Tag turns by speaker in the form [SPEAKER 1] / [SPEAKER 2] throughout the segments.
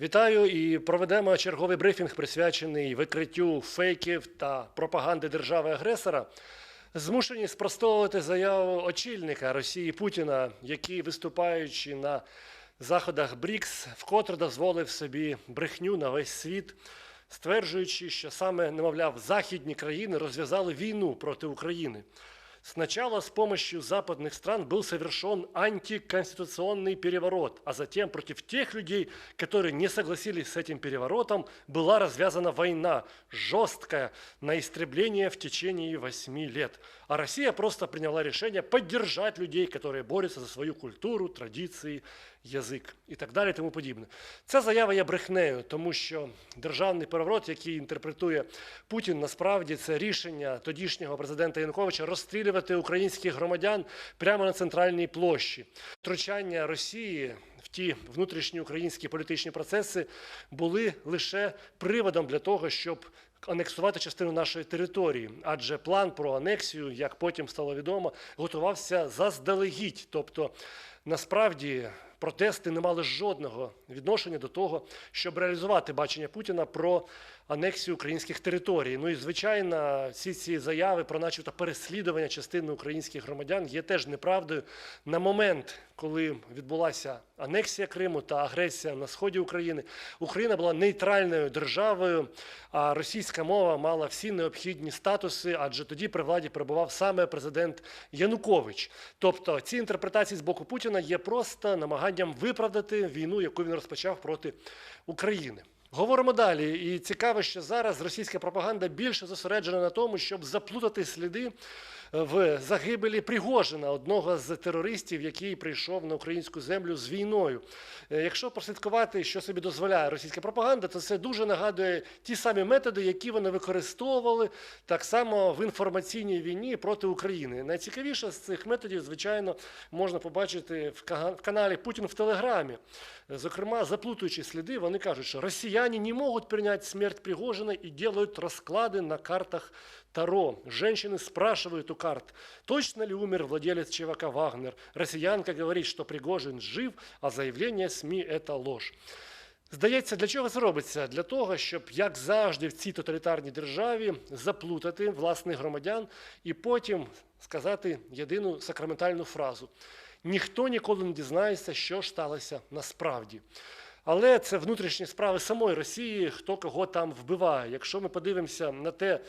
[SPEAKER 1] Вітаю і проведемо черговий брифінг, присвячений викриттю фейків та пропаганди держави-агресора. Змушені спростовувати заяву очільника Росії Путіна, який, виступаючи на заходах БРІКС, вкотре дозволив собі брехню на весь світ, стверджуючи, що саме, немовляв, західні країни розв'язали війну проти України. Сначала с помощью западных стран был совершен антиконституционный переворот, а затем против тех людей, которые не согласились с этим переворотом, была развязана война, жесткая, на истребление в течение восьми лет. А Россия просто приняла решение поддержать людей, которые борются за свою культуру, традиції, язик і так далі, тому подібне. Ця заява є брехнею, тому що державний переворот, який інтерпретує Путін, насправді це рішення тодішнього президента Януковича розстрілювати українських громадян прямо на центральній площі. Втручання Росії в ті внутрішні українські політичні процеси були лише приводом для того, щоб анексувати частину нашої території, адже план про анексію, як потім стало відомо, готувався заздалегідь. Тобто, насправді, протести не мали жодного відношення до того, щоб реалізувати бачення Путіна про анексію українських територій. Ну і звичайно, всі ці заяви про, начебто, переслідування частини українських громадян є теж неправдою. На момент, коли відбулася анексія Криму та агресія на сході України, Україна була нейтральною державою, а російська мова мала всі необхідні статуси, адже тоді при владі перебував саме президент Янукович. Тобто ці інтерпретації з боку Путіна є просто намаганням виправдати війну, яку він розпочав проти України. Говоримо далі. І цікаво, що зараз російська пропаганда більше зосереджена на тому, щоб заплутати сліди в загибелі Пригожина, одного з терористів, який прийшов на українську землю з війною. Е, Якщо прослідкувати, що собі дозволяє російська пропаганда, то це дуже нагадує ті самі методи, які вони використовували так само в інформаційній війні проти України. Найцікавіше з цих методів, звичайно, можна побачити в каналі Путін в Телеграмі. Зокрема, заплутуючи сліди, вони кажуть, що росіяни не можуть прийняти смерть Пригожина і делают розклади на картах Таро. Женщины спрашивают у карт, точно ли умер владелец ЧВК «Вагнер». Россиянка говорит, что Пригожин жив, а заявление СМИ – это ложь. Здається, для чого це робиться? Для того, щоб, як завжди, в цій тоталітарній державі заплутати власних громадян і потім сказати єдину сакраментальну фразу: ніхто ніколи не дізнається, що сталося насправді. Але це внутрішні справи самої Росії, хто кого там вбиває. Якщо ми подивимося на те,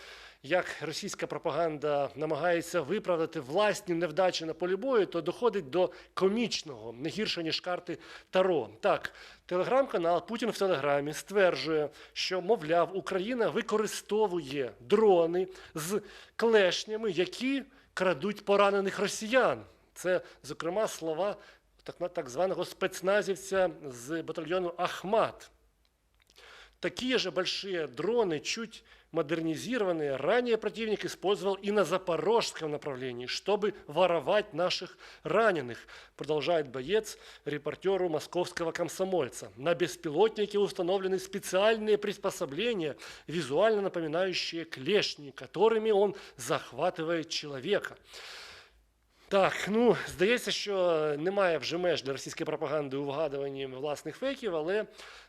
[SPEAKER 1] як російська пропаганда намагається виправдати власні невдачі на полі бою, то доходить до комічного, не гірше, ніж карти Таро. Так, телеграм-канал Путін в Телеграмі стверджує, що, мовляв, Україна використовує дрони з клешнями, які крадуть поранених росіян. Це, зокрема, слова так, так званого спецназівця з батальйону Ахмат. Такие же большие дроны, чуть модернизированные, ранее противник использовал и на запорожском направлении, чтобы воровать наших раненых, продолжает боец репортеру московского комсомольца. На беспилотнике установлены специальные приспособления, визуально напоминающие клешни, которыми он захватывает человека. Так, ну здається, що немає вже меж для російської пропаганди у вгадуванні власних фейків, але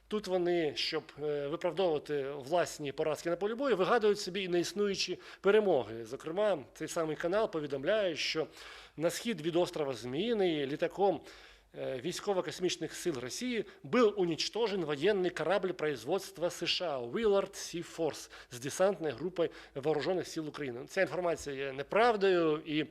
[SPEAKER 1] тут вони, щоб е, виправдовувати власні поразки на полі бою, вигадують собі і неіснуючі перемоги. Зокрема, цей самий канал повідомляє, що на схід від острова Зміїний літаком э, військово-космічних сил Росії был уничтожен военный корабль производства США Willard Sea Force з десантною групою вооружених сил України. Ця інформація є неправдою, і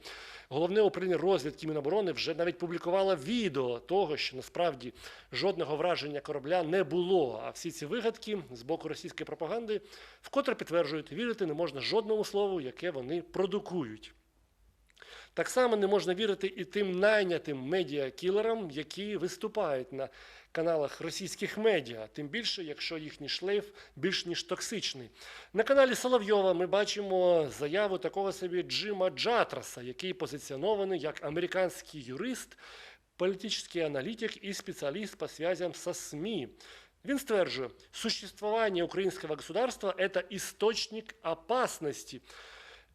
[SPEAKER 1] головне управління розвідки Міноборони вже навіть публікувало відео того, що насправді жодного враження корабля не було. А всі ці вигадки з боку російської пропаганди вкотре підтверджують, вірити не можна жодному слову, яке вони продукують. Так само не можна вірити і тим найнятим медіакілерам, які виступають на каналах російських медіа, тим більше, якщо їхній шлейф більш ніж токсичний. На каналі Соловйова ми бачимо заяву такого собі Джима Джатраса, який позиціонований як американський юрист, політичний аналітик і спеціаліст по связям со СМІ. Він стверджує, существование украинского государства – это источник опасности.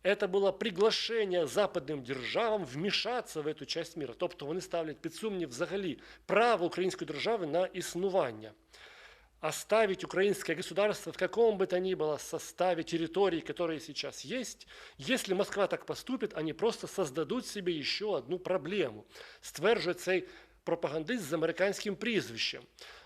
[SPEAKER 1] Это было приглашення западним державам вмішатися в эту часть мира. Тобто вони ставлять під сумнів взагалі право української держави на існування. оставить украинское государство в каком бы то ни было составе территорий, которые сейчас есть, если Москва так поступит, они просто создадут себе еще одну проблему, стверджує цей пропагандист з американським прізвищем.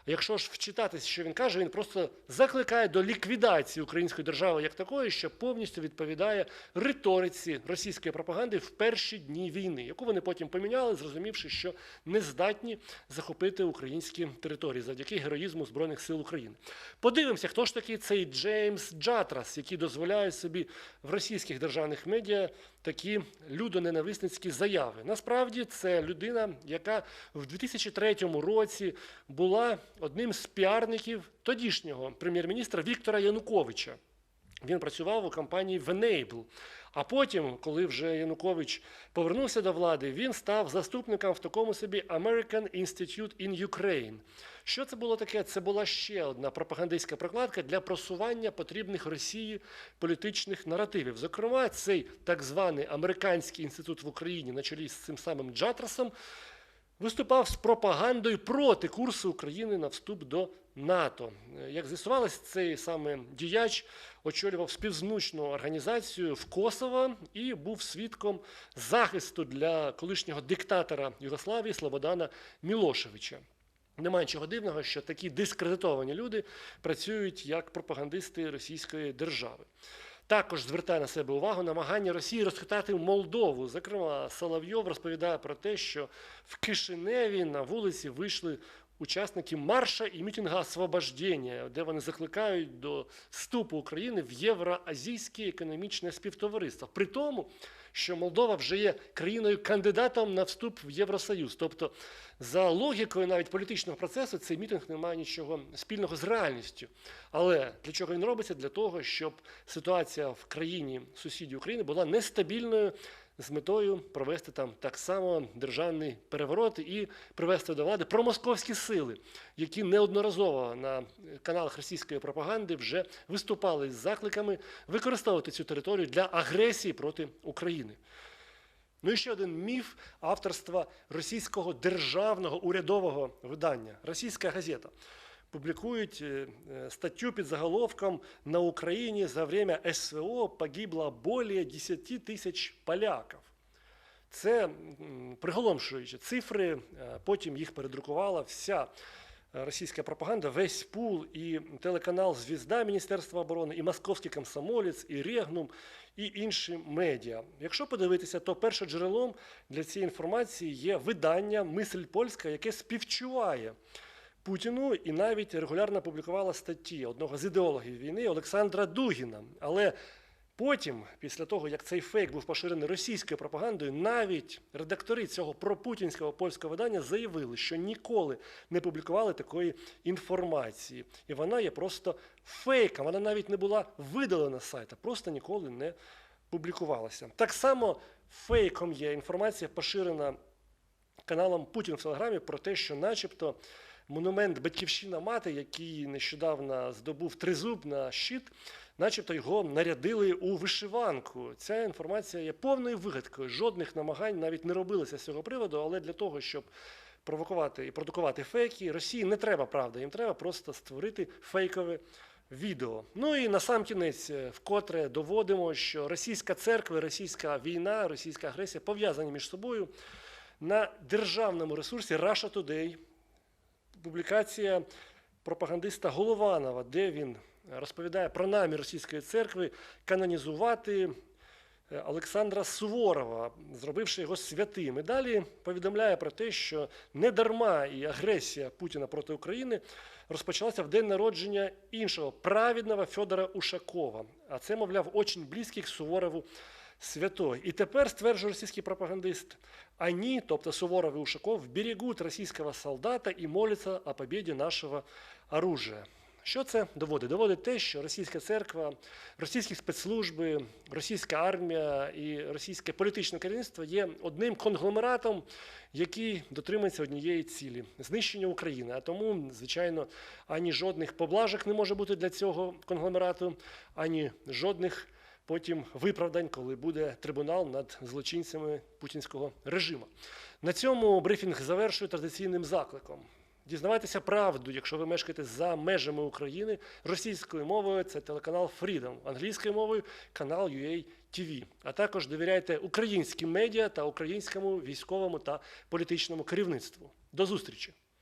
[SPEAKER 1] Якщо ж вчитатися, що він каже, він просто закликає до ліквідації української держави як такої, що повністю відповідає риториці російської пропаганди в перші дні війни, яку вони потім поміняли, зрозумівши, що не здатні захопити українські території завдяки героїзму Збройних сил України. Подивимося, хто ж такий цей Джеймс Джатрас, який дозволяє собі в російських державних медіа такі людоненависницькі заяви. Насправді це людина, яка в 2003 році була одним з піарників тодішнього прем'єр-міністра Віктора Януковича. Він працював у компанії Venable. А потім, коли вже Янукович повернувся до влади, він став заступником в такому собі American Institute in Ukraine. Що це було таке? Це була ще одна пропагандистська прокладка для просування потрібних Росії політичних наративів. Зокрема, цей так званий американський інститут в Україні на чолі з цим самим Джатрасом виступав з пропагандою проти курсу України на вступ до НАТО. Е, Як з'ясувалось, цей саме діяч очолював співзвучну організацію в Косово і був свідком захисту для колишнього диктатора Югославії Слободана Мілошевича. Немає нічого дивного, що такі дискредитовані люди працюють як пропагандисти Російської держави. Також звертає на себе увагу намагання Росії розхитати Молдову. Зокрема, Соловйов розповідає про те, що в Кишиневі на вулиці вийшли учасники марша і мітинга освобождення, де вони закликають до вступу України в Євроазійське економічне співтовариство. При тому, що Молдова вже є країною-кандидатом на вступ в Євросоюз. Тобто, за логікою навіть політичного процесу, цей мітинг не має нічого спільного з реальністю. Але для чого він робиться? Для того, щоб ситуація в країні сусідів України була нестабільною. З метою провести там так само державний переворот і привести до влади промосковські сили, які неодноразово на каналах російської пропаганди вже виступали з закликами використовувати цю територію для агресії проти України. Ну і ще один міф авторства російського державного урядового видання Російська газета. Публікують е, статтю під заголовком На Україні за время СВО погибло более 10 тисяч поляків. Це приголомшуючі цифри. е, Потім їх передрукувала вся е, російська пропаганда, весь пул і телеканал Звізда Міністерства оборони, і Московський комсомолець, і Регнум, і інші медіа. Якщо подивитися, то першим джерелом для цієї інформації є видання Мисль Польська, яке співчуває Путіну і навіть регулярно публікувала статті одного з ідеологів війни Олександра Дугіна. Але потім, після того, як цей фейк був поширений російською пропагандою, навіть редактори цього пропутінського польського видання заявили, що ніколи не публікували такої інформації. І вона є просто фейком. Вона навіть не була видалена з сайта, просто ніколи не публікувалася. Так само фейком є інформація, поширена каналом Путін в Телеграмі про те, що начебто монумент Батьківщина мати, який нещодавно здобув тризуб на щит, начебто його нарядили у вишиванку. Ця інформація є повною вигадкою. Жодних намагань навіть не робилося з цього приводу, але для того, щоб провокувати і продукувати фейки, Росії не треба правда, їм треба просто створити фейкове відео. Ну і на сам кінець е, вкотре доводимо, що російська церква, російська війна, російська агресія пов'язані між собою на державному ресурсі Russia Today публікація пропагандиста Голованова, де він розповідає про намір російської церкви канонізувати е, Олександра Суворова, зробивши його святим. І далі повідомляє про те, що не дарма і агресія Путіна проти України розпочалася в день народження іншого праведного Федора Ушакова. А це, мовляв, очень близький к Суворову святой. І тепер стверджує російський пропагандист, они, тобто Суворов і Ушаков, берегут російського солдата і моляться о победі нашого оружия. Що це доводить? Доводить те, що російська церква, російські спецслужби, російська армія і російське політичне керівництво є одним конгломератом, який дотримується однієї цілі знищення України. А тому, звичайно, ані жодних поблажок не може бути для цього конгломерату, ані жодних потім виправдань, коли буде трибунал над злочинцями путінського режиму. На цьому брифінг завершую традиційним закликом. Дізнавайтеся правду, якщо ви мешкаєте за межами України російською мовою. Це телеканал Freedom, англійською мовою канал UA TV. А також довіряйте українським медіа та українському військовому та політичному керівництву. До зустрічі!